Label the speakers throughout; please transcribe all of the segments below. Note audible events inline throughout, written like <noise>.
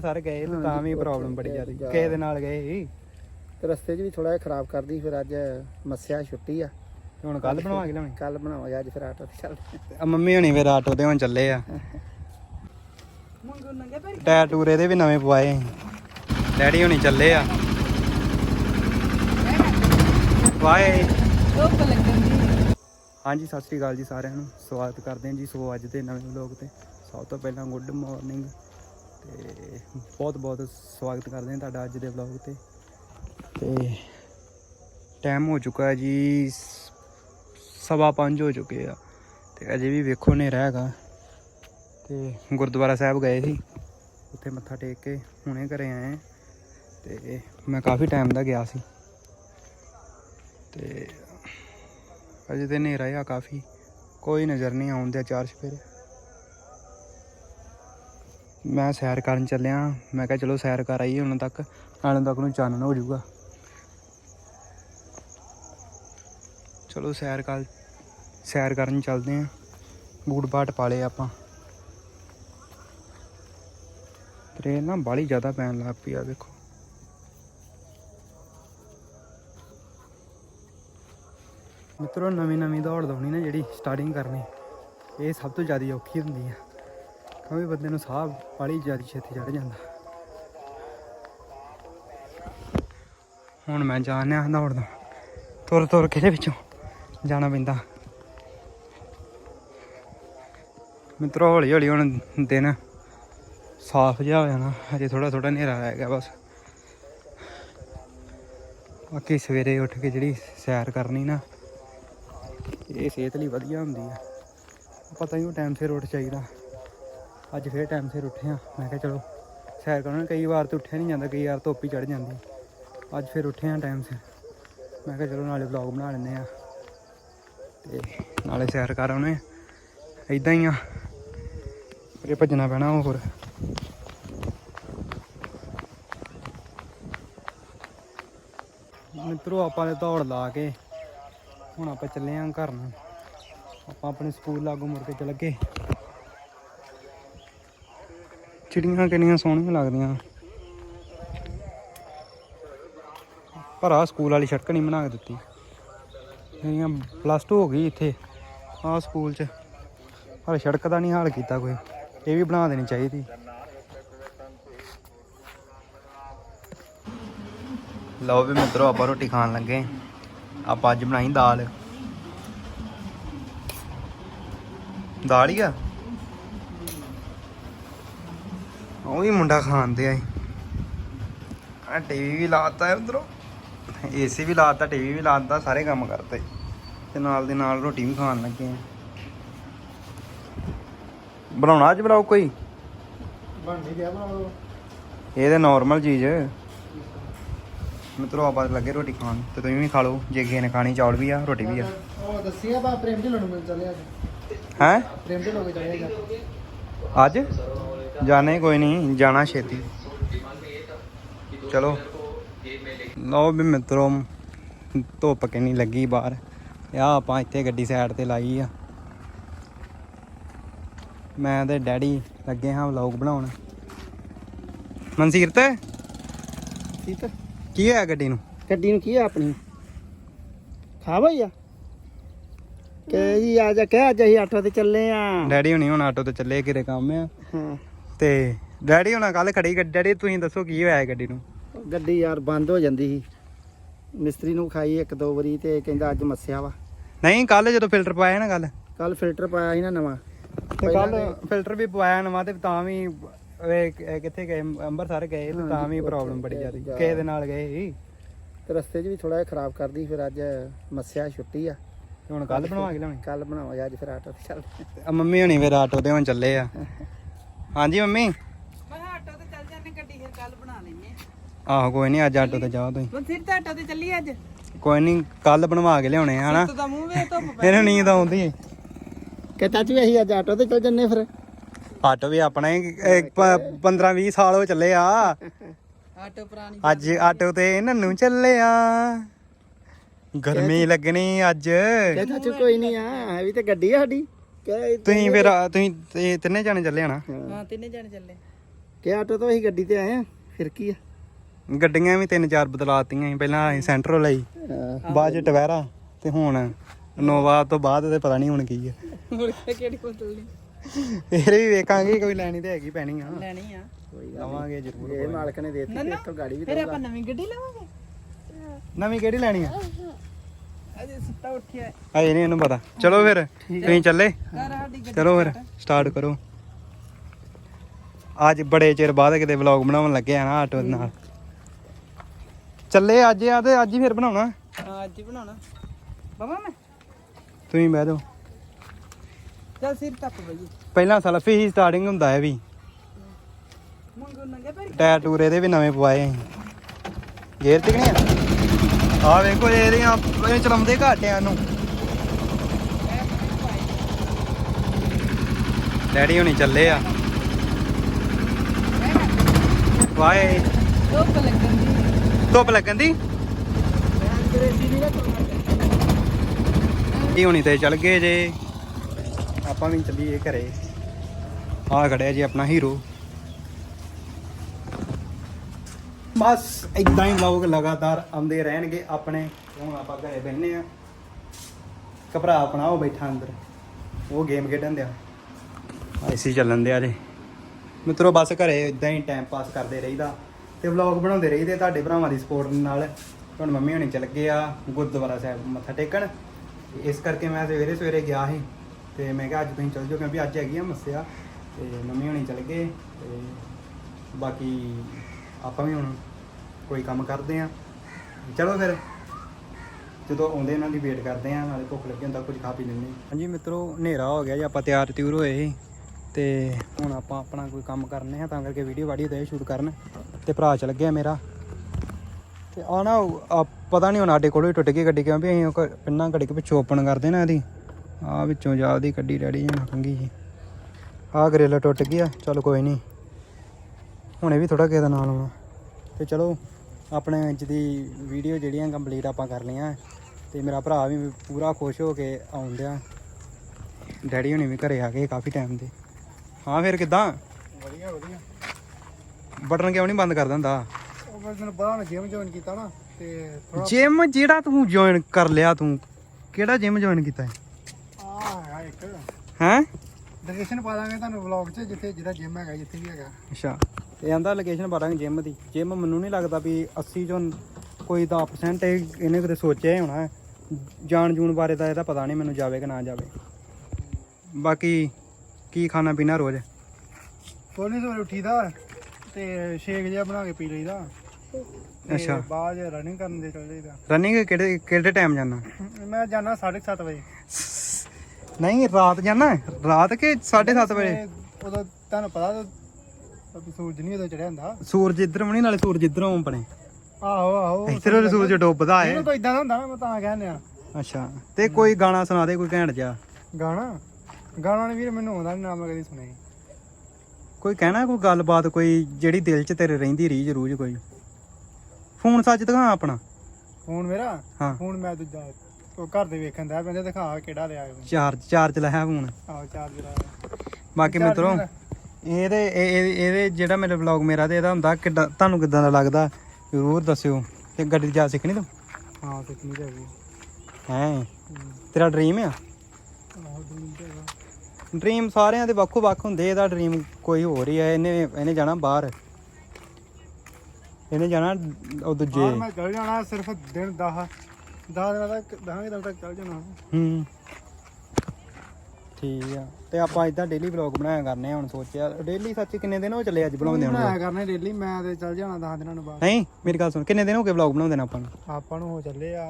Speaker 1: Sir ਗਏ ਤੇ ਵੀ problem ਬੜੀ ਜ਼ਿਆਦੀ। ਕਿਸੇ ਦੇ ਨਾਲ ਗਏ ਸੀ?
Speaker 2: ਤੇ ਰਸਤੇ 'ਚ ਵੀ ਥੋੜਾ ਜਿਹਾ ਖਰਾਬ ਕਰਦੀ ਫਿਰ ਅੱਜ ਮੱਸਿਆ ਛੁੱਟੀ ਆ।
Speaker 1: ਤੇ ਹੁਣ ਕੱਲ ਬਣਵਾ ਕੇ ਲਿਆਉਣੀ
Speaker 2: ਕੱਲ ਬਣਾਵਾਂਗੇ ਅੱਜ ਫਿਰ ਆਟੋ ਤੇ ਚੱਲਦੇ
Speaker 1: ਆ ਮੰਮੀ ਹੋਣੀ ਫਿਰ ਆਟੋ ਤੇ ਹੁਣ ਚੱਲੇ ਆ। ਟਾਇਰ ਟੂਰ ਇਹਦੇ ਵੀ ਨਵੇਂ ਪਵਾਏ ਡੈਡੀ ਹੋਣੀ ਚੱਲੇ ਆ। ਬਾਏ ਹਾਂਜੀ ਸਤਿ ਸ੍ਰੀ ਅਕਾਲ ਜੀ ਸਾਰਿਆਂ ਨੂੰ। ਸਵਾਗਤ ਕਰਦੇ ਹਾਂ ਜੀ ਸੋ ਅੱਜ ਦੇ ਨਵੇਂ ਵਲੌਗ ਤੇ। ਸਭ ਤੋਂ ਪਹਿਲਾਂ ਗੁੱਡ ਮਾਰਨਿੰਗ। ਤੇ ਬਹੁਤ ਬਹੁਤ ਸਵਾਗਤ ਕਰਦੇ ਹਾਂ ਤੁਹਾਡਾ ਅੱਜ ਦੇ ਵਲੌਗ ਤੇ। ਤੇ ਟਾਈਮ ਹੋ ਚੁੱਕਾ ਹੈ ਜੀ ਸਵਾ ਪੰਜ ਹੋ ਚੁੱਕੇ ਆ। ਤੇ ਅਜੇ ਵੀ ਵੇਖੋ ਹਨੇਰਾ ਹੈਗਾ। ਤੇ ਗੁਰਦੁਆਰਾ ਸਾਹਿਬ ਗਏ ਸੀ। ਉੱਥੇ ਮੱਥਾ ਟੇਕ ਕੇ ਹੁਣੇ ਘਰੇ ਆਏ ਹਾਂ। ਤੇ ਮੈਂ ਕਾਫੀ ਟਾਈਮ ਦਾ ਗਿਆ ਸੀ। ਤੇ ਅਜੇ ਤੇ ਹਨੇਰਾ ਆ ਕਾਫੀ। ਕੋਈ ਨਜ਼ਰ ਨਹੀਂ ਆਉਂਦਿਆ ਚਾਰ ਸਪੇਰੇ ਮੈਂ ਸੈਰ ਕਰਨ ਚੱਲਿਆ। ਮੈਂ ਕਿਹਾ, ਚਲੋ ਸੈਰ ਕਰ ਆਈਏ ਹੁਣ ਤੱਕ। ਨਾਲੇ ਤੱਕ ਨੂੰ ਚਾਨਣ ਹੋ ਜਾਊਗਾ। ਚਲੋ ਸੈਰ ਕਰ, ਸੈਰ ਕਰਨ ਚੱਲਦੇ ਆਂ। ਬੂਟ ਬਾਟ ਪਾ ਲਏ ਆਪਾਂ। ਤੇ ਨਾ ਬਾਲੀ ਜ਼ਿਆਦਾ ਪੈਣ ਲੱਗ ਪਈ ਆ, ਦੇਖੋ। ਮਿੱਤਰੋ ਨਵੀਂ ਨਵੀਂ ਦੌੜ ਲਾਉਣੀ ਨਾ ਜਿਹੜੀ ਸਟਾਰਟਿੰਗ ਕਰਨੀ, ਇਹ ਸਭ ਤੋਂ ਜ਼ਿਆਦਾ ਔਖੀ ਹੁੰਦੀ ਆ। ਕਿਉਂਕਿ ਬੰਦੇ ਨੂੰ ਸਾਹ ਵਾਲੀ ਜ਼ਿਆਦਾ ਛੇਤੀ ਚੜ ਜਾਂਦਾ। ਹੁਣ ਮੈਂ ਜਾਣਿਆ ਦੌੜਦਾ ਤੁਰ ਤੁਰ ਕੇ ਦੇ ਵਿੱਚੋਂ ਜਾਣਾ ਪੈਂਦਾ। ਮਿੱਤਰੋ, ਹੌਲੀ ਹੌਲੀ ਹੁਣ ਦਿਨ ਸਾਫ਼ ਜਿਹਾ ਹੋ ਜਾਣਾ। ਹਜੇ ਥੋੜਾ ਥੋੜਾ ਹਨੇਰਾ ਰਹਿ ਗਿਆ ਬਸ। ਬਾਕੀ ਸਵੇਰੇ ਉੱਠ ਕੇ ਜਿਹੜੀ ਸੈਰ ਕਰਨੀ ਨਾ, ਇਹ ਸਿਹਤ ਲਈ ਵਧੀਆ ਹੁੰਦੀ ਆ। ਪਤਾ ਹੀ ਉਹ ਟਾਈਮ ਸਿਰ ਉੱਠ ਚਾਹੀਦਾ ਅੱਜ ਫੇਰ ਟਾਈਮ ਸਿਰ ਉੱਠਿਆ ਮੈਂ ਕਿਹਾ ਚਲੋ, ਸੈਰ ਕਰਨ। ਕਈ ਵਾਰ ਤਾਂ ਉੱਠਿਆ ਨਹੀਂ ਜਾਂਦਾ, ਕਈ ਵਾਰ ਧੁੱਪ ਹੀ ਚੜ ਜਾਂਦੀ ਅੱਜ ਫਿਰ ਉੱਠੇ ਆ ਟਾਈਮ ਸਿਰ। ਮੈਂ ਕਿਹਾ ਚਲੋ ਨਾਲੇ ਵਲੌਗ ਬਣਾ ਲੈਂਦੇ ਆ ਤੇ ਨਾਲੇ ਸੈਰ ਕਰ ਆਉਣੇ ਇਦਾਂ ਹੀ ਆ। ਫਿਰ ਭੱਜਣਾ ਪੈਣਾ ਹੋਰ। ਮਿੱਤਰੋ, ਆਪਾਂ ਨੇ ਦੌੜ ਲਾ ਕੇ ਹੁਣ ਆਪਾਂ ਚੱਲੇ ਆਂ ਘਰ ਨੂੰ। ਆਪਾਂ ਆਪਣੇ ਸਕੂਲ ਲਾਗੋਂ ਮੁੜ ਕੇ ਚੱਲ ਗਏ। ਚਿੜੀਆਂ ਕਿੰਨੀਆਂ ਸੋਹਣੀਆਂ ਲੱਗਦੀਆਂ। ਪਰ ਆਹ ਸਕੂਲ ਵਾਲੀ ਸੜਕ ਨਹੀਂ ਬਣਾ ਕੇ ਦਿੱਤੀ। ਜਿਹੜੀਆਂ ਪਲੱਸ 2 ਹੋ ਗਈ ਇੱਥੇ, ਆਹ ਸਕੂਲ 'ਚ। ਪਰ ਸੜਕ ਦਾ ਨਹੀਂ ਹਾਲ ਕੀਤਾ ਕੋਈ। ਇਹ ਵੀ ਬਣਾ ਦੇਣੀ ਚਾਹੀਦੀ। ਲਓ ਵੀ ਮਿੱਤਰੋ, ਆਪਾਂ ਰੋਟੀ ਖਾਣ ਲੱਗੇ। ਆਪਾਂ ਅੱਜ ਬਣਾਈ ਦਾਲ। ਦਾਲ ਹੀ ਆ? ਉਹ ਵੀ ਮੁੰਡਾ ਖਾਂਦੇ ਆ ਆ ਟੀਵੀ ਵੀ ਲਾਤਾ ਉਧਰੋਂ। ਏਸੀ ਵੀ ਲਾਤਾ ਟੀਵੀ ਵੀ ਲਾਤਾ ਸਾਰੇ ਕੰਮ ਕਰਤੇ। ਤੇ ਨਾਲ ਦੇ ਨਾਲ ਰੋਟੀ ਵੀ ਖਾਣ ਲੱਗੇ ਆ। ਬਣਾਉਣਾ ਅੱਜ ਬਣਾਓ ਕੋਈ?
Speaker 2: ਬਣ ਨਹੀਂ ਗਿਆ ਬਣਾ ਲਓ
Speaker 1: ਇਹ ਤੇ ਨਾਰਮਲ ਚੀਜ਼। ਮਿੱਤਰੋ ਆਪਾਂ ਲੱਗੇ ਰੋਟੀ ਖਾਣ। ਤੇ ਤੁਸੀਂ ਵੀ ਖਾ ਲਓ। ਜੇ ਕਿਸੇ ਨੇ ਖਾਣੀ ਚੌਲ ਵੀ ਆ ਰੋਟੀ ਵੀ ਆ।
Speaker 2: ਉਹ ਦੱਸਿਆ ਬਾ ਪ੍ਰੇਮ ਢਿੱਲੋਂ ਨੂੰ ਮਿਲ ਚੱਲਿਆ ਅੱਜ।
Speaker 1: ਹੈ?
Speaker 2: ਪ੍ਰੇਮ ਢਿੱਲੋਂ ਕੇ ਚੱਲਿਆ
Speaker 1: ਅੱਜ? ਜਾਣੇ ਕੋਈ ਨਹੀਂ ਜਾਣਾ ਛੇਤੀ। ਚਲੋ। ਲਓ ਵੀ ਮਿੱਤਰੋ ਧੁੱਪ ਕਿੰਨੀ ਲੱਗੀ ਬਾਹਰ। ਆ ਆਪਾਂ ਇੱਥੇ ਗੱਡੀ ਸਾਈਡ ਤੇ ਲਾਈ ਆ। ਮੈਂ ਤੇ ਡੈਡੀ ਲੱਗੇ ਹਾਂ ਵਲੌਗ ਬਣਾਉਣ। ਮਨਸੀਰਤ?
Speaker 2: ਠੀਕ ਹੈ
Speaker 1: ਕੀ ਹੋਇਆ ਗੱਡੀ ਨੂੰ?
Speaker 2: ਗੱਡੀ ਨੂੰ ਕੀ ਆ ਆਪਣੀ? ਖਾ ਭਈਆ ਕਿ ਜੀ ਆ ਜਾ ਕਹਿ ਅੱਜ ਅਸੀਂ ਆਟੋ ਤੇ ਚੱਲੇ ਆ।
Speaker 1: ਡੈਡੀ ਹੁਣੀ ਹੁਣ ਆਟੋ ਤੇ ਚੱਲੇ ਕਿਰੇ ਕੰਮ ਆ?
Speaker 2: ਹਾਂ।
Speaker 1: ਤੇ ਡੈਡੀ ਹੁਣਾਂ ਕੱਲ ਖੜੀ ਗੱਡੀ ਡੈਡੀ ਤੁਸੀਂ ਦੱਸੋ ਕੀ ਹੋਇਆ ਇਹ ਗੱਡੀ ਨੂੰ?
Speaker 2: ਗੱਡੀ ਯਾਰ ਬੰਦ ਹੋ ਜਾਂਦੀ ਸੀ। ਮਿਸਤਰੀ ਨੂੰ ਖਾਈ ਇੱਕ ਦੋ ਵਾਰੀ ਤੇ ਕਹਿੰਦਾ ਅੱਜ ਮੱਸਿਆ ਵਾ।
Speaker 1: ਨਹੀਂ ਕੱਲ ਜਦੋਂ ਫਿਲਟਰ ਪਾਇਆ ਨਾ ਕੱਲ
Speaker 2: ਕੱਲ ਫਿਲਟਰ ਪਾਇਆ ਸੀ ਨਾ ਨਵਾਂ।
Speaker 1: ਤੇ ਕੱਲ ਫਿਲਟਰ ਵੀ ਪਵਾਇਆ ਨਵਾਂ ਤੇ ਤਾਂ ਵੀ ਇਹ ਕਿੱਥੇ ਗਏ? ਅੰਮ੍ਰਿਤਸਰ ਗਏ ਤੇ ਤਾਂ ਵੀ ਪ੍ਰੋਬਲਮ ਬੜੀ ਜ਼ਿਆਦੀ। ਕਿਸੇ ਦੇ ਨਾਲ ਗਏ ਸੀ?
Speaker 2: ਤੇ ਰਸਤੇ 'ਚ ਵੀ ਥੋੜਾ ਜਿਹਾ ਖਰਾਬ ਕਰਦੀ ਫਿਰ ਅੱਜ ਮੱਸਿਆ ਛੁੱਟੀ ਆ।
Speaker 1: ਹੁਣ ਕੱਲ ਬਣਵਾ ਕੇ ਲਿਆਉਣੀ?
Speaker 2: ਕੱਲ ਬਣਾਵਾਂਗੇ ਅੱਜ ਫਿਰ ਆਟੋ ਤੇ ਚੱਲਦੇ
Speaker 1: ਆ। ਮੰਮੀ ਹੁਣੀ ਫਿਰ ਆਟੋ ਤੇ ਹੁਣ ਚੱਲੇ ਆ। <laughs> ਹਾਂਜੀ ਮੰਮੀ?
Speaker 3: ਮੈਂ ਕਿਹਾ ਆਟੋ ਤੇ ਚੱਲ ਜਾਂਦੇ ਗੱਡੀ ਫਿਰ ਕੱਲ ਬਣਾ ਲੈਨੇ
Speaker 1: ਆਹੋ ਕੋਈ ਨਹੀਂ ਅੱਜ ਆਟੋ ਤੇ ਜਾਓ ਤੁਸੀਂ।
Speaker 3: ਸਿਰ ਤੇ ਆਟੋ ਤੇ ਚੱਲੀ ਅੱਜ?
Speaker 1: ਕੋਈ ਨਹੀਂ ਕੱਲ ਬਣਵਾ ਕੇ ਲਿਆਉਣੇ ਆ ਹਨਾ?
Speaker 3: ਤੂੰ ਤਾਂ ਮੂੰਹ ਵੇ ਧੁੱਪ ਪੈ
Speaker 1: ਇਹਨੂੰ ਨੀਂਦ ਆਉਂਦੀ ਹੈ
Speaker 2: ਕਿ ਚਾਚੀ ਅਸੀਂ ਅੱਜ ਆਟੋ ਤੇ ਚੱਲ ਜੰਨੇ ਫਿਰ?
Speaker 1: ਆਟੋ ਵੀ ਆਪਣਾ ਹੀ 15 20 ਸਾਲ ਹੋ ਚੱਲੇ ਆ।
Speaker 3: ਆਟੋ ਪੁਰਾਣੀ
Speaker 1: ਅੱਜ ਆਟੋ ਤੇ ਨੰਨੂ ਚੱਲੇ ਆ। ਗਰਮੀ ਲੱਗਣੀ ਅੱਜ।
Speaker 2: ਕਿ ਚਾਚੂ ਕੋਈ ਨਹੀਂ ਆ ਇਹ ਵੀ ਤੇ ਗੱਡੀ ਆ ਸਾਡੀ।
Speaker 1: ਤੁਸੀਂ ਫਿਰ ਤੁਸੀਂ ਤੇ ਤਿੰਨੇ ਜਾਣੇ ਚੱਲੇ ਆ ਨਾ
Speaker 3: ਹਾਂ ਤਿੰਨੇ ਜਣੇ ਚੱਲੇ।
Speaker 2: ਕਿ ਆਟੋ ਤੋਂ ਅਸੀਂ ਗੱਡੀ ਤੇ ਆਏ ਆ ਫਿਰ ਕੀ ਆ?
Speaker 1: ਗੱਡੀਆਂ ਵੀ ਤਿੰਨ ਚਾਰ ਬਦਲਾਤੀਆਂ ਸੀ ਪਹਿਲਾਂ ਅਸੀਂ ਸੈਂਟਰੋ ਲਈ ਬਾਅਦ ਚ ਟਵੈਰਾ ਤੇ ਹੁਣ ਨੋਵਾ ਤੋਂ ਬਾਅਦ ਤੇ ਪਤਾ ਨਹੀਂ ਹੁਣ ਕੀ ਆ।
Speaker 3: ਮੁੜ ਕੇ ਕਿਹੜੀ ਬੋਤਲ ਨਹੀਂ
Speaker 1: ਫੇਰ ਵੀ ਵੇਖਾਂਗੇ ਕੋਈ ਲੈਣੀ ਤੇ ਹੈਗੀ ਪੈਣੀ ਆ।
Speaker 3: ਲੈਣੀ ਆ।
Speaker 1: ਲਵਾਂਗੇ ਜ਼ਰੂਰ।
Speaker 2: ਇਹ ਮਾਲਕ ਨੇ ਦੇਤੀ ਤੇ ਇੱਕ ਗਾੜੀ ਵੀ
Speaker 3: ਫਿਰ ਆਪਾਂ ਨਵੀਂ ਗੱਡੀ ਲਵਾਂਗੇ?
Speaker 1: ਨਵੀਂ ਕਿਹੜੀ ਲੈਣੀ ਆ?
Speaker 3: ਅਜੇ ਸੁੱਤਾ ਉੱਠਿਆ
Speaker 1: ਅਜੇ ਨਹੀਂ ਇਹਨੂੰ ਪਤਾ। ਚਲੋ ਫਿਰ ਤੁਸੀਂ ਚੱਲੇ? ਚਲੋ ਫਿਰ ਸਟਾਰਟ ਕਰੋ। ਅੱਜ ਬੜੇ ਚਿਰ ਬਾਅਦ ਕਿਤੇ ਵਲੌਗ ਬਣਾਉਣ ਲੱਗੇ ਆ ਨਾ ਆਟੋ ਦੇ ਨਾਲ। ਚੱਲੇ ਅੱਜ ਆ ਤੇ ਅੱਜ ਹੀ ਫਿਰ ਬਣਾਉਣਾ।
Speaker 3: ਹਾਂ, ਅੱਜ ਹੀ ਬਣਾਉਣਾ। ਬਾਬਾ ਮੈਂ?
Speaker 1: ਤੁਸੀਂ ਬਹਿ ਜਾਓ।
Speaker 3: ਚੱਲ ਸਿਰ ਤੱਕ ਬਈ।
Speaker 1: ਪਹਿਲਾਂ ਸਲਫੀ ਹੀ ਸਟਾਰਟਿੰਗ ਹੁੰਦਾ ਹੈ ਵੀ।
Speaker 3: ਮੰਗੋ ਨੰਗੇ ਪਰ।
Speaker 1: ਟਾਇਰ ਟੂਰ ਇਹਦੇ ਵੀ ਨਵੇਂ ਪਵਾਏ ਅਸੀਂ। ਗੇਅਰ ਤੇ ਨਹੀਂ ਆ? ਆ ਵੇਖੋ ਇਹਦੀਆਂ, ਇਹ ਚਲਾਉਂਦੇ ਘੱਟ ਆ ਡੈਡੀ ਹੁਣੀ ਚੱਲੇ ਆ। ਵਾਏ।
Speaker 3: ਧੁੱਪ ਲੱਗਣ ਦੀ?
Speaker 1: ਧੁੱਪ ਲੱਗਣ ਦੀ ਇਹ ਹੁਣੀ ਤੇ ਚੱਲ ਗਏ ਜੇ। ਆਪਾਂ ਵੀ ਚੱਲੀਏ ਘਰੇ। ਆ ਖੜਿਆ ਜੀ ਆਪਣਾ ਹੀਰੋ। ਬਸ ਇਦਾਂ ਹੀ ਲੋਕ ਲਗਾਤਾਰ ਆਉਂਦੇ ਰਹਿਣਗੇ ਆਪਣੇ। ਹੁਣ ਆਪਾਂ ਘਰੇ ਬੈਠਨੇ ਆ ਘਬਰਾ ਆਪਣਾ, ਉਹ ਬੈਠਾ ਅੰਦਰ। ਉਹ ਗੇਮ ਖੇਡਣ ਦਿਆ। ਐਸੀ ਚੱਲਣ ਦਿਆ ਜੇ। ਮਿੱਤਰੋ, ਬਸ ਘਰੇ ਇਦਾਂ ਹੀ ਟਾਈਮ ਪਾਸ ਕਰਦੇ ਰਹੀਦਾ। ਤੇ ਵਲੌਗ ਬਣਾਉਂਦੇ ਰਹੀਦੇ ਤੁਹਾਡੇ ਭਰਾਵਾਂ ਦੀ ਸਪੋਰਟ ਨਾਲ। ਹੁਣ ਮੰਮੀ ਹੁਣੀ ਚੱਲ ਗਏ ਆ ਗੁਰਦੁਆਰਾ ਸਾਹਿਬ ਮੱਥਾ ਟੇਕਣ। ਇਸ ਕਰਕੇ ਮੈਂ ਸਵੇਰੇ ਸਵੇਰੇ ਗਿਆ ਸੀ। ਤੇ ਮੈਂ ਕਿਹਾ ਅੱਜ ਤੁਸੀਂ ਚੱਲ ਜਾਓ, ਕਿਉਂਕਿ ਅੱਜ ਹੈਗੀ ਆ ਮੱਸਿਆ। ਤੇ ਮੰਮੀ ਹੁਣੇ ਚੱਲ ਗਏ। ਤੇ ਬਾਕੀ ਆਪਾਂ ਵੀ ਹੁਣ ਕੋਈ ਕੰਮ ਕਰਦੇ ਆ ਚਲੋ ਫਿਰ, ਜਦੋਂ ਆਉਂਦੇ ਇਹਨਾਂ ਦੀ ਵੇਟ ਕਰਦੇ ਆ ਨਾਲੇ ਭੁੱਖ ਲੱਗੀ ਹੁੰਦਾ, ਕੁਝ ਖਾ ਪੀ ਲੈਂਦੇ ਹਾਂਜੀ ਮਿੱਤਰੋ, ਹਨੇਰਾ ਹੋ ਗਿਆ ਜੀ, ਆਪਾਂ ਤਿਆਰ ਤਿਉਰ ਹੋਏ ਸੀ। ਤੇ ਹੁਣ ਆਪਾਂ ਆਪਣਾ ਕੋਈ ਕੰਮ ਕਰਨੇ ਆ, ਤਾਂ ਕਰਕੇ ਵੀਡੀਓ ਵਾੜੀ ਤੇ ਸ਼ੂਟ ਕਰਨ। ਤੇ ਭਰਾ ਚਲ ਗਿਆ ਮੇਰਾ। ਤੇ ਆ ਨਾ ਆ ਪਤਾ ਨਹੀਂ ਹੁਣ ਸਾਡੇ ਕੋਲੋਂ ਹੀ ਟੁੱਟ ਗਈ ਗੱਡੀ ਕਿਉਂ ਵੀ ਅਸੀਂ ਉਹ ਕ- ਪਿੰਨਾਂ ਗੱਡੀ ਕੇ ਪਿੱਛੋਂ ਓਪਨ ਕਰਦੇ ਨਾ ਇਹਦੀ। ਆ ਵਿੱਚੋਂ ਜਾਵਦੀ ਗੱਡੀ ਡੈਡੀ ਜੀ ਨਖੰਗੀ ਜੀ। ਆ ਗਰੇਲਾ ਟੁੱਟ ਗਿਆ ਚਲ ਕੋਈ ਨਹੀਂ ਹੁਣੇ ਵੀ ਥੋੜਾ ਕਿਸੇ ਦਾ ਨਾਲ ਆਉਣਾ ਤੇ ਚਲੋ ਆਪਣੇ ਅੱਜ ਦੀ ਵੀਡੀਓ ਜਿਹੜੀਆਂ ਕੰਪਲੀਟ ਆਪਾਂ ਕਰ ਲਈਆਂ। ਤੇ ਮੇਰਾ ਭਰਾ ਵੀ ਪੂਰਾ ਖੁਸ਼ ਹੋ ਕੇ ਆਉਂਦਿਆ ਡੈਡੀ ਹੁਣੀ ਵੀ ਘਰੇ ਆ ਗਏ ਕਾਫੀ ਟਾਈਮ ਦੇ। ਹਾਂ ਫਿਰ ਕਿੱਦਾਂ?
Speaker 2: ਵਧੀਆ ਵਧੀਆ।
Speaker 1: ਬਟਨ ਕਿਉਂ ਨਹੀਂ ਬੰਦ ਕਰ ਦਿੰਦਾ?
Speaker 2: ਉਹ ਮੈਂ ਤੈਨੂੰ ਮੈਂ ਜਿਮ ਜੁਆਇਨ ਕੀਤਾ ਨਾ ਤੇ ਥੋੜਾ
Speaker 1: ਜਿਮ ਜਿਹੜਾ ਤੂੰ ਜੁਆਇਨ ਕਰ ਲਿਆ ਤੂੰ ਕਿਹੜਾ ਜਿਮ ਜੁਆਇਨ ਕੀਤਾ ਹੈ?
Speaker 2: ਆ ਹੈਗਾ ਇੱਕ।
Speaker 1: ਹੈਂ?
Speaker 2: ਡਿਸਕ੍ਰਿਪਸ਼ਨ ਪਾ ਦਾਂਗੇ ਤੁਹਾਨੂੰ ਵਲੌਗ 'ਚ ਜਿੱਥੇ ਜਿਹੜਾ ਜਿਮ ਹੈਗਾ ਜਿੱਥੇ ਵੀ ਹੈਗਾ।
Speaker 1: ਅੱਛਾ। ਇਹ ਆਂਦਾ ਲੋਕੇਸ਼ਨ ਦਾਂਗੇ ਜਿਮ ਦੀ। ਜਿਮ ਮੈਨੂੰ ਨਹੀਂ ਲੱਗਦਾ ਵੀ 80 ਚੋਂ ਕੋਈ 10% ਇਹ ਇਹਨੇ ਕਿਤੇ ਸੋਚਿਆ ਹੀ ਹੋਣਾ। ਜਾਣ ਜੂਣ ਬਾਰੇ ਤਾਂ ਇਹਦਾ ਪਤਾ ਨਹੀਂ ਮੈਨੂੰ ਜਾਵੇ ਕਿ ਨਾ ਜਾਵੇ। ਬਾਕੀ ਕੀ ਖਾਣਾ ਪੀਣਾ ਰੋਜ਼?
Speaker 2: ਕੋਈ ਨਹੀਂ ਸਵੇਰੇ ਉੱਠੀਦਾ ਤੇ ਸ਼ੇਕ ਜਿਹਾ ਬਣਾ ਕੇ ਪੀ ਲਈਦਾ।
Speaker 1: ਅੱਛਾ।
Speaker 2: ਬਾਅਦ ਰਨਿੰਗ ਕਰਨ ਦੇ ਚੱਲ ਜਾਈਦਾ।
Speaker 1: ਰਨਿੰਗ ਕਿਹੜੇ ਕਿਹੜੇ ਟਾਈਮ ਜਾਣਾ?
Speaker 2: ਮੈਂ ਜਾਣਾ 7:30 ਵਜੇ।
Speaker 1: ਨਹੀਂ ਰਾਤ ਜਾਣਾ ਰਾਤ ਕੇ 7:30 ਵਜੇ?
Speaker 2: ਉਦੋਂ ਤੁਹਾਨੂੰ ਪਤਾ ਸੂਰਜ ਨਹੀਂ ਉਦੋਂ ਚੜਿਆ ਹੁੰਦਾ?
Speaker 1: ਸੂਰਜ ਇੱਧਰ ਵੀ ਨਹੀਂ ਨਾਲੇ ਸੂਰਜ ਇੱਧਰੋਂ ਆਪਣੇ।
Speaker 2: ਆਹੋ ਆਹੋ
Speaker 1: ਇੱਧਰੋਂ ਸੂਰਜ ਡੁੱਬਦਾ ਏ।
Speaker 2: ਇਹਨੂੰ ਤਾਂ ਇਦਾਂ ਦਾ ਹੁੰਦਾ ਨਾ ਮੈਂ ਤਾਂ ਕਹਿੰਦੇ ਆ
Speaker 1: ਅੱਛਾ ਤੇ ਕੋਈ ਗਾਣਾ ਸੁਣਾ ਦੇ ਕੋਈ ਘੈਂਟ ਜਾ
Speaker 2: ਗਾਣਾ? ਗਾਣਾ ਨੇ ਵੀਰ ਮੈਨੂੰ ਆਉਂਦਾ ਨਹੀਂ ਨਾ ਮੈਂ ਕਦੀ ਸੁਣਿਆ।
Speaker 1: ਕੋਈ ਕਹਿਣਾ ਕੋਈ ਗੱਲਬਾਤ ਕੋਈ ਜਿਹੜੀ ਦਿਲ 'ਚ ਤੇਰੇ ਰਹਿੰਦੀ ਰੀਝ ਰੂਝ ਕੋਈ। ਫੋਨ ਸੱਚ ਦਿਖਾ ਆਪਣਾ।
Speaker 2: ਫੋਨ ਮੇਰਾ?
Speaker 1: ਹਾਂ।
Speaker 2: ਫੋਨ ਮੈਂ ਦੂਜਾ ਉਹ ਘਰ ਦੇ ਵੇਖਣ ਦਾ ਬੰਦੇ ਦਿਖਾ ਕਿਹੜਾ ਲਿਆ
Speaker 1: ਚਾਰਜ ਚਾਰਜ ਲਾਇਆ ਫੋਨ।
Speaker 2: ਆਹੋ ਚਾਰਜਰ ਆ
Speaker 1: ਬਾਕੀ ਮਿੱਤਰੋ। ਇਹਦੇ ਇਹ- ਇਹ- ਇਹਦੇ ਜਿਹੜਾ ਮੇਰੇ ਵਲੌਗ ਮੇਰਾ ਤੇ ਇਹਦਾ ਹੁੰਦਾ ਕਿੱਦਾਂ ਤੁਹਾਨੂੰ ਕਿੱਦਾਂ ਦਾ ਲੱਗਦਾ? ਜ਼ਰੂਰ ਦੱਸਿਓ। ਤੇ ਗੱਡੀ ਜਾ ਸਿੱਖਣੀ ਤੂੰ?
Speaker 2: ਹਾਂ ਸਿੱਖਣੀ ਤਾਂ ਹੈਗੀ
Speaker 1: ਹੈ? ਤੇਰਾ ਡ੍ਰੀਮ ਆ। ਡ੍ਰੀਮ ਸਾਰਿਆਂ ਦੇ ਵੱਖੋ ਵੱਖ ਹੁੰਦੇ ਇਹਦਾ ਡ੍ਰੀਮ ਕੋਈ ਹੋਰ ਹੀ ਹੈ ਇਹਨੇ ਇਹਨੇ ਜਾਣਾ ਬਾਹਰ। ਇਹਨੇ ਜਾਣਾ ਉਹ ਦੂਜੇ।
Speaker 2: ਮੈਂ ਚਲ ਜਾਣਾ ਸਿਰਫ ਦਿਨ 10 10 ਦਿਨਾਂ ਤੱਕ 10 ਦਿਨਾਂ ਤੱਕ ਚਲ ਜਾਣਾ।
Speaker 1: ਹੂੰ। ਠੀਕ ਆ। ਤੇ ਆਪਾਂ ਇਦਾਂ ਡੇਲੀ ਵਲੌਗ ਬਣਾਇਆ ਕਰਨੇ ਆ ਹੁਣ ਸੋਚਿਆ ਡੇਲੀ ਸੱਚ ਕਿੰਨੇ ਦਿਨ ਹੋ ਚੱਲੇ ਅੱਜ ਬਣਾਉਂਦੇ ਹੁਣ
Speaker 2: ਬਣਾਇਆ ਕਰਨੇ ਡੇਲੀ ਮੈਂ ਤੇ ਚਲ ਜਾਣਾ 10 ਦਿਨਾਂ ਨੂੰ ਬਾਅਦ।
Speaker 1: ਨਹੀਂ ਮੇਰੀ ਗੱਲ ਸੁਣ ਕਿੰਨੇ ਦਿਨ ਹੋ ਗਏ ਵਲੌਗ ਬਣਾਉਂਦੇ ਨੇ ਆਪਾਂ ਨੂੰ?
Speaker 2: ਆਪਾਂ ਨੂੰ ਹੋ ਚੱਲੇ ਆ।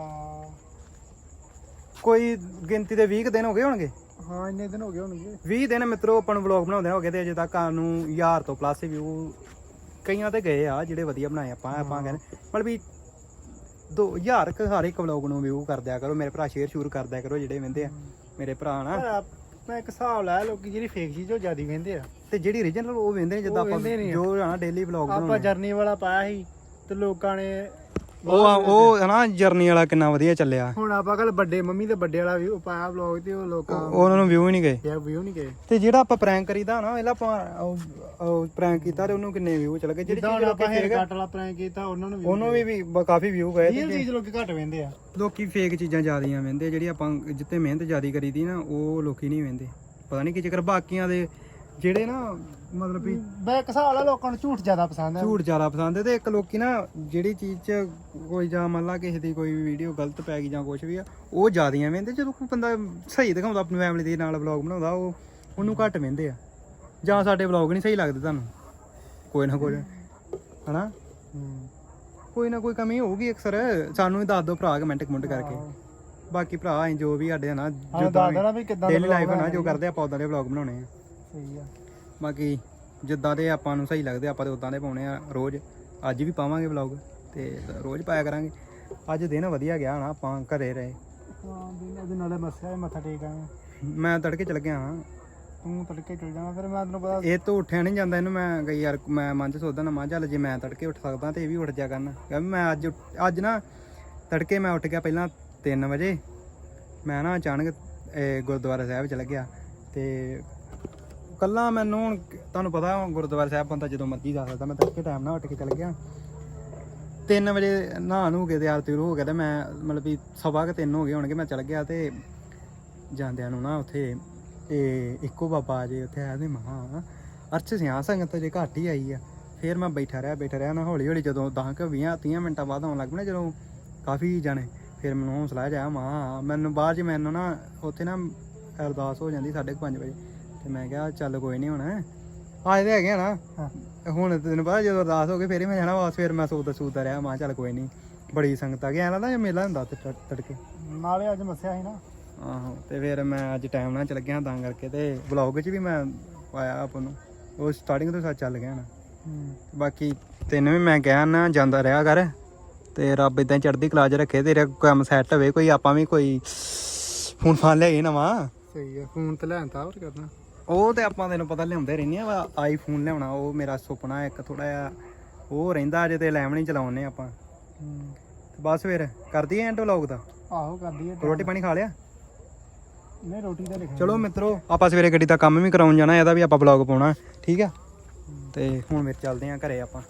Speaker 1: ਕੋਈ ਗਿਣਤੀ ਦੇ 20 ਕੁ ਦਿਨ ਹੋ ਗਏ ਹੋਣਗੇ?
Speaker 2: ਹਾਂ ਇੰਨੇ ਦਿਨ ਹੋ ਗਏ ਹੋਣਗੇ।
Speaker 1: 20 ਦਿਨ ਮਿੱਤਰੋ ਆਪਾਂ ਨੂੰ ਵਲੌਗ ਬਣਾਉਂਦੇ ਹੋ ਗਏ ਤੇ ਅਜੇ ਤੱਕ ਸਾਨੂੰ 1000 ਤੋਂ ਪਲੱਸ ਵਿਊ ਕਈਆਂ ਤੇ ਗਏ ਆ ਜਿਹੜੇ ਵਧੀਆ ਬਣਾਏ ਆਪਾਂ ਆਪਾਂ ਕਹਿੰਦੇ ਮਤਲਬ ਵੀ 2000 ਕ ਹਰ ਇੱਕ ਵਲੌਗ ਨੂੰ ਵਿਊ ਕਰ ਦਿਆ ਕਰੋ ਮੇਰੇ ਭਰਾ ਸ਼ੇਅਰ ਸ਼ੂਰ ਕਰ ਦਿਆ ਕਰੋ ਜਿਹੜੇ ਵੰਦੇ ਆ ਮੇਰੇ ਭਰਾ ਨਾ।
Speaker 2: ਮੈਂ ਇੱਕ ਹਿਸਾਬ ਲਾਇਆ ਲੋਕੀ ਜਿਹੜੀ ਫੇਕ ਚੀਜ਼ ਉਹ ਜ਼ਿਆਦਾ ਵਹਿੰਦੇ ਆ
Speaker 1: ਤੇ ਜਿਹੜੀ ਰੀਜਨਲ ਉਹ ਵੰਦੇ ਨੇ ਜਿੱਦਾਂ ਆਪਾਂ। ਜੋ ਨਾ ਡੇਲੀ ਵਲੌਗ
Speaker 2: ਆਪਾਂ
Speaker 1: ਬਣਾਉਂਦੇ
Speaker 2: ਜਰਨੀ ਵਾਲਾ ਪਾਇਆ ਸੀ ਤੇ ਲੋਕਾਂ ਨੇ
Speaker 1: ਉਹ ਆ- ਉਹ ਹਨਾ ਜਰਨੀ ਵਾਲਾ ਕਿੰਨਾ ਵਧੀਆ ਚੱਲਿਆ।
Speaker 2: ਹੁਣ ਆਪਾਂ ਕੱਲ ਵੱਡੇ ਮੰਮੀ ਤੇ ਵੱਡੇ ਵਾਲਾ ਵੀ ਪਾਇਆ ਵਲੌਗ ਤੇ ਉਹ ਲੋਕਾਂ
Speaker 1: ਉਹ- ਉਹਨਾਂ ਨੂੰ ਵਿਊ ਹੀ ਨਹੀਂ ਗਏ।
Speaker 2: ਯਾਰ ਵੀਓ ਨਹੀਂ ਗਏ।
Speaker 1: ਤੇ ਜਿਹੜਾ ਆਪਾਂ ਪ੍ਰੈਂਕ ਕਰੀਦਾ ਨਾ ਇਹਲਾ ਆਪਾਂ ਉਹ ਪ੍ਰੈਂਕ ਕੀਤਾ ਤੇ ਉਹਨੂੰ ਕਿੰਨੇ ਵਿਊ ਚਲ ਗਏ? ਜਿਹੜੀ
Speaker 2: ਜਿੱਦਾਂ
Speaker 1: ਚੀਜ਼
Speaker 2: ਆਪਾਂ
Speaker 1: ਲੋਕੀ
Speaker 2: ਹੇਅਰ
Speaker 1: fake-
Speaker 2: ਕੱਟ ਵਾਲਾ ਪ੍ਰੈਂਕ ਕੀਤਾ ਉਹਨਾਂ ਨੂੰ ਵੀ
Speaker 1: ਉਹਨੂੰ ਵੀ ਵੀ ਬ- ਕਾਫੀ ਵਿਊ ਗਏ
Speaker 2: ਰੀਅਲ
Speaker 1: ਤੇ
Speaker 2: ਚੀਜ਼ ਲੋਕੀ ਘੱਟ ਵੇਂਦੇ ਆ।
Speaker 1: ਲੋਕੀ ਫੇਕ ਚੀਜ਼ਾਂ ਜ਼ਿਆਦੀਆਂ ਵਹਿੰਦੇ ਜਿਹੜੀ ਆਪਾਂ ਜਿੱਤੇ ਮਿਹਨਤ ਜ਼ਿਆਦੀ ਕਰੀਦੀ ਨਾ ਉਹ ਲੋਕੀ ਨਹੀਂ ਵਹਿੰਦੇ ਪਤਾ ਨਹੀਂ ਕੀ ਚੱਕਰ ਬਾਕੀਆਂ ਦੇ ਜਿਹੜੇ ਨਾ ਮਤਲਬ ਵੀ
Speaker 2: ਬੈ ਹਿਸਾਬ ਵਾਲਾ ਲੋਕਾਂ ਨੂੰ ਝੂਠ ਜ਼ਿਆਦਾ ਪਸੰਦ ਆ।
Speaker 1: ਝੂਠ ਜ਼ਿਆਦਾ ਪਸੰਦ ਹੈ ਤੇ ਇੱਕ ਲੋਕੀ ਨਾ ਜਿਹੜੀ ਚੀਜ਼ 'ਚ ਕੋਈ ਜਾਂ ਮੰਨ ਲਾ ਕਿਸੇ ਦੀ ਕੋਈ ਵੀਡੀਓ ਗਲਤ ਪੈ ਗਈ ਜਾਂ ਕੁਝ ਵੀ ਆ ਉਹ ਜ਼ਿਆਦੀਆਂ ਵਹਿੰਦੇ ਜਦੋਂ ਕੋਈ ਬੰਦਾ ਸਹੀ ਦਿਖਾਉਂਦਾ ਆਪਣੀ ਫੈਮਿਲੀ ਦੇ ਨਾਲ ਵਲੌਗ ਬਣਾਉਂਦਾ ਉਹ ਉਹਨੂੰ ਘੱਟ ਵਹਿੰਦੇ ਆ। ਜਾਂ ਸਾਡੇ ਵਲੌਗ ਨਹੀਂ ਸਹੀ ਲੱਗਦੇ ਤੁਹਾਨੂੰ। ਕੋਈ ਨਾ ਕੋਈ ਹਨਾ? ਕੋਈ ਨਾ ਕੋਈ ਕਮੀ ਹੋਊਗੀ ਅਕਸਰ। ਸਾਨੂੰ ਵੀ ਦੱਸ ਦਿਓ ਭਰਾ ਕਮੈਂਟ ਕਮੈਂਟ ਕਰਕੇ। ਬਾਕੀ ਭਰਾ ਜੋ ਵੀ ਸਾਡੇ ਨਾ
Speaker 2: ਹਾਂ ਦੱਸ ਦੇਣਾ ਵੀ ਕਿੱਦਾਂ
Speaker 1: ਡੇਲੀ ਲਾਈਫ ਨਾ ਜੋ ਕਰਦੇ ਆ ਆਪਾਂ ਉਦਾਂ ਦੇ ਵਲੌਗ ਬਣਾਉਣੇ ਆ।
Speaker 2: ਸਹੀ ਆ।
Speaker 1: ਬਾਕੀ ਜਿੱਦਾਂ ਦੇ ਆਪਾਂ ਨੂੰ ਸਹੀ ਲੱਗਦੇ ਆਪਾਂ ਤੇ ਉਦਾਂ ਦੇ ਪਾਉਣੇ ਆ ਰੋਜ਼। ਅੱਜ ਵੀ ਪਾਵਾਂਗੇ ਵਲੌਗ ਤੇ ਰੋਜ਼ ਪਾਇਆ ਕਰਾਂਗੇ। ਅੱਜ ਦਿਨ ਵਧੀਆ ਗਿਆ ਨਾ ਆਪਾਂ ਘਰੇ ਰਹੇ।
Speaker 2: ਹਾਂ ਦਿਨ ਉਹਦੇ ਨਾਲੇ ਮੱਸਿਆ ਸੀ, ਮੱਥਾ ਟੇਕ ਆਇਆ।
Speaker 1: ਮੈਂ ਤੜਕੇ ਚਲ ਗਿਆ ਹਾਂ।
Speaker 2: ਤੂੰ ਤੜਕੇ ਚਲ ਜਾਣਾ ਫਿਰ ਮੈਂ ਤੈਨੂੰ ਪਤਾ
Speaker 1: ਇਹ ਤੋਂ ਉੱਠਿਆ ਨਹੀਂ ਜਾਂਦਾ ਇਹਨੂੰ ਮੈਂ ਗਈ ਯਾਰ ਮੈਂ ਮਨ ਚ ਸੋਚਦਾ ਨਾ ਮਾਂ ਚੱਲ ਜੇ ਮੈਂ ਤੜਕੇ ਉੱਠ ਸਕਦਾ ਤੇ ਇਹ ਵੀ ਉੱਠ ਜਾ ਕਰਨ। ਕਹਿੰਦਾ ਮੈਂ ਅੱਜ ਅੱਜ ਨਾ ਤੜਕੇ ਮੈਂ ਉੱਠ ਗਿਆ ਪਹਿਲਾਂ 3 ਵਜੇ। ਮੈਂ ਨਾ ਅਚਾਨਕ ਗੁਰਦੁਆਰਾ ਸਾਹਿਬ ਚਲ ਗਿਆ ਤੇ ਕੱਲਾ ਮੈਨੂੰ ਹੁਣ ਤੁਹਾਨੂੰ ਪਤਾ ਹੁਣ ਗੁਰਦੁਆਰਾ ਸਾਹਿਬ ਬੰਦਾ ਜਦੋਂ ਮਰਜ਼ੀ ਜਾ ਸਕਦਾ, ਮੈਂ ਤੜਕੇ ਟਾਈਮ ਨਾਲ ਉੱਠ ਕੇ ਚੱਲ ਗਿਆ। 3 ਵਜੇ ਨਹਾ ਨੂੰ ਕੇ ਤਿਆਰ ਤਿਉਰ ਹੋ ਗਿਆ ਤੇ ਮੈਂ ਮਤਲਬ ਵੀ ਸਵਾ ਕੇ 3 ਹੋ ਗਏ ਹੋਣਗੇ, ਮੈਂ ਚੱਲ ਗਿਆ ਤੇ ਜਾਂਦਿਆਂ ਨੂੰ ਨਾ ਉੱਥੇ ਇਹ ਇੱਕੋ ਬਾਬਾ ਜੇ, ਉੱਥੇ ਆਇਆ ਤੇ ਮਹਾ ਅਰਚ ਸਿਆ ਸੰਗਤ ਜੇ ਘੱਟ ਹੀ ਆਈ ਆ। ਫਿਰ ਮੈਂ ਬੈਠਾ ਰਿਹਾ ਬੈਠਾ ਰਿਹਾ ਨਾ ਹੌਲੀ ਹੌਲੀ ਜਦੋਂ 10 ਕਿ 20 30 ਮਿੰਟਾਂ ਬਾਅਦ ਆਉਣ ਲੱਗ ਪਏ ਨਾ ਜਦੋਂ ਕਾਫੀ ਜਾਣੇ। ਫਿਰ ਮੈਨੂੰ ਹੌਸਲਾ ਜਾਇਆ ਮਾ ਮੈਨੂੰ ਬਾਅਦ ਚ ਮੈਨੂੰ ਨਾ ਉੱਥੇ ਨਾ ਅਰਦਾਸ ਹੋ ਜਾਂਦੀ 5:30 ਵਜੇ। ਤੇ ਮੈਂ ਕਿਹਾ ਚੱਲ ਕੋਈ ਨਹੀਂ ਹੁਣ। ਆਏ ਤੇ ਹੈਗੇ ਆ ਨਾ। ਹੁਣ ਤੈਨੂੰ ਪਤਾ ਜਦੋਂ ਅਰਦਾਸ ਹੋ ਗਈ ਫਿਰ ਹੀ ਮੈਂ ਜਾਣਾ ਵਾਪਸ ਫਿਰ ਮੈਂ ਸੋਚਦਾ ਸੋਚਦਾ ਰਿਹਾ। ਮਾ ਚੱਲ ਕੋਈ ਨਹੀਂ ਬੜੀ ਸੰਗਤ ਆ ਗਿਆ ਲੱਗਦਾ ਜੇ ਮੇਲਾ ਹੁੰਦਾ ਤੇ ਤੜਕੇ।
Speaker 2: ਨਾਲੇ ਅੱਜ ਮੱਸਿਆ ਸੀ ਨਾ।
Speaker 1: ਆਹੋ ਤੇ ਫਿਰ ਮੈਂ ਅੱਜ ਟਾਈਮ ਨਾਲ ਚੱਲ ਗਿਆ ਤਾਂ ਕਰਕੇ ਤੇ ਵਲੌਗ 'ਚ ਵੀ ਮੈਂ ਪਾਇਆ ਆਪ ਨੂੰ। ਉਹ ਸਟਾਰਟਿੰਗ ਤੋਂ ਸੱਚ ਚੱਲ ਗਿਆ ਨਾ। ਬਾਕੀ ਤੈਨੂੰ ਵੀ ਮੈਂ ਕਿਹਾ ਨਾ ਜਾਂਦਾ ਰਿਹਾ ਕਰ। ਤੇ ਰੱਬ ਇਦਾਂ ਚੜ੍ਹਦੀ ਕਲਾ 'ਚ ਰੱਖੇ। ਤੇਰਾ ਕੰਮ ਸੈੱਟ ਹੋਵੇ ਕੋਈ ਆਪਾਂ ਵੀ ਕੋਈ ਫੋਨ ਫਾਨ ਲਿਆਈਏ ਨਵਾਂ।
Speaker 2: ਸਹੀ ਆ। ਫੋਨ ਤੇ ਲੈਣ ਤਾ ਹੋਰ ਕਰਨਾ।
Speaker 1: ਉਹ ਤੇ ਆਪਾਂ ਤੈਨੂੰ ਪਤਾ ਲਿਆਉਂਦੇ ਰਹਿੰਦੇ ਆ ਆਈਫੋਨ ਲਿਆਉਣਾ ਉਹ ਮੇਰਾ ਸੁਪਨਾ ਇੱਕ ਥੋੜਾ ਜਿਹਾ ਉਹ ਰਹਿੰਦਾ ਅਜੇ ਤੇ 11 ਹੀ ਚਲਾਉਣੇ ਆਪਾਂ। ਤੇ ਬਸ ਫਿਰ ਕਰਦੀ ਐਂਡ ਵਲੌਗ ਦਾ
Speaker 2: ਆਹੋ ਕਰਦੀ ਆ
Speaker 1: ਰੋਟੀ ਪਾਣੀ ਖਾ ਲਿਆ?
Speaker 2: ਨਹੀਂ ਰੋਟੀ ਦਾ ਲਿਖਿਆ
Speaker 1: ਚਲੋ ਮਿੱਤਰੋ ਆਪਾਂ ਸਵੇਰੇ ਗੱਡੀ ਦਾ ਕੰਮ ਵੀ ਕਰਾਉਣ ਜਾਣਾ ਇਹਦਾ ਵੀ ਆਪਾਂ ਵਲੌਗ ਪਾਉਣਾ ਠੀਕ ਆ? ਤੇ ਹੁਣ ਫਿਰ ਚੱਲਦੇ ਆਂ ਘਰੇ ਆਪਾਂ।